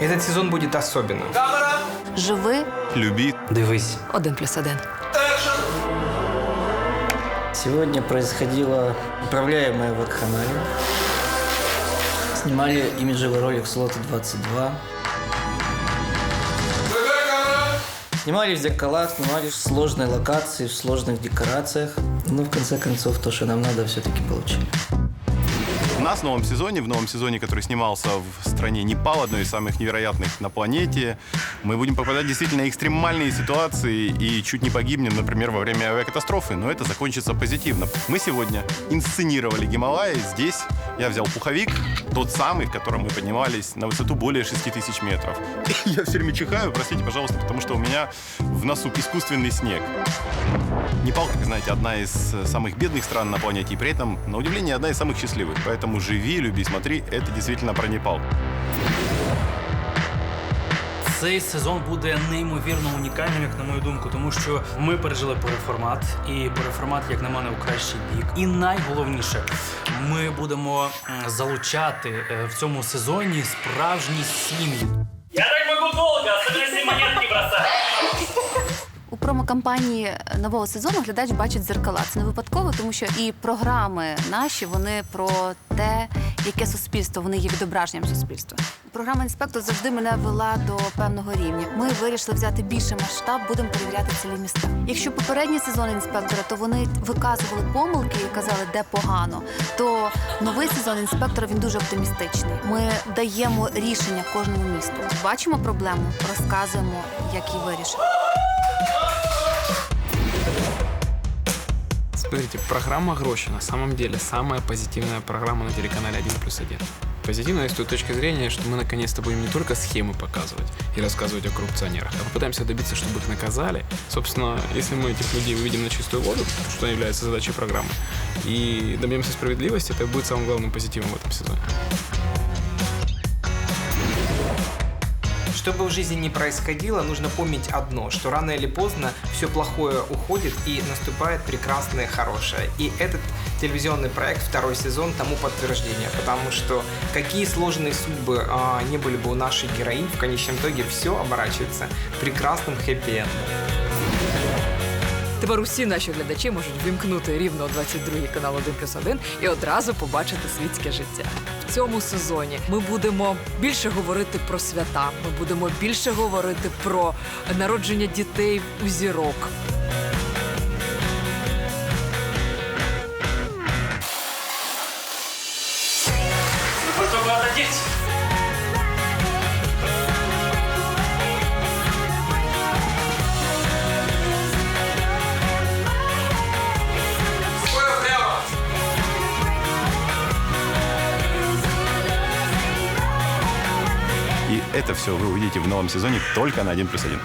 Этот сезон будет особенным. Живи Люби. Дивись. один плюс один. Сегодня происходила управляемая вакханалия. Снимали имиджевый ролик «Слота 22». Снимали в зеркалах, снимали в сложной локации, в сложных декорациях. Но в конце концов то, что нам надо, все-таки получили. Нас в новом сезоне, в новом сезоне, который снимался в стране Непал, одной из самых невероятных на планете, мы будем попадать действительно в экстремальные ситуации и чуть не погибнем, например, во время авиакатастрофы, но это закончится позитивно. Мы сегодня инсценировали Гималаи. Здесь я взял пуховик, тот самый, в котором мы поднимались на высоту более 6 тысяч метров. Я все время чихаю, простите, пожалуйста, потому что у меня в носу искусственный снег. Непал, как знаете, одна из э, самых бедных стран на планете, и при этом, на удивление, одна из самых счастливых. Поэтому живи, люби, смотри, это действительно про Непал. Цей сезон буде неймовірно унікальним, як на мою думку, тому що ми пережили переформат, і переформат, як на мене, у кращий бік. І найголовніше, ми будемо залучати е, в цьому сезоні справжні сім'ї. Я так можу довго, остальні монетки бросати. У промокампанії нового сезону глядач бачить зеркала. Це не випадково, тому що і програми наші вони про те, яке суспільство вони є відображенням суспільства. Програма інспектор завжди мене вела до певного рівня. Ми вирішили взяти більший масштаб, будемо перевіряти цілі міста. Якщо попередні сезони інспектора, то вони виказували помилки і казали, де погано, то новий сезон інспектора він дуже оптимістичний. Ми даємо рішення кожному місту. Бачимо проблему, розказуємо, як її вирішити. Смотрите, программа «Гроши» на самом деле самая позитивная программа на телеканале 1 плюс 1. Позитивная с той точки зрения, что мы наконец-то будем не только схемы показывать и рассказывать о коррупционерах, а попытаемся добиться, чтобы их наказали. Собственно, если мы этих людей выведем на чистую воду, что является задачей программы, и добьемся справедливости, это будет самым главным позитивом в этом сезоне. Что бы в жизни ни происходило, нужно помнить одно, что рано или поздно все плохое уходит и наступает прекрасное хорошее. И этот телевизионный проект, второй сезон, тому подтверждение, потому что какие сложные судьбы а, не были бы у нашей героинь, в конечном итоге все оборачивается прекрасным хэппи-эндом. Тепер усі наші глядачі можуть вімкнути рівно о 22 канал 1 плюс 1 і одразу побачити світське життя. В цьому сезоні ми будемо більше говорити про свята. Ми будемо більше говорити про народження дітей у зірок. Тільки это все вы увидите в новом сезоне только на 1 плюс 1.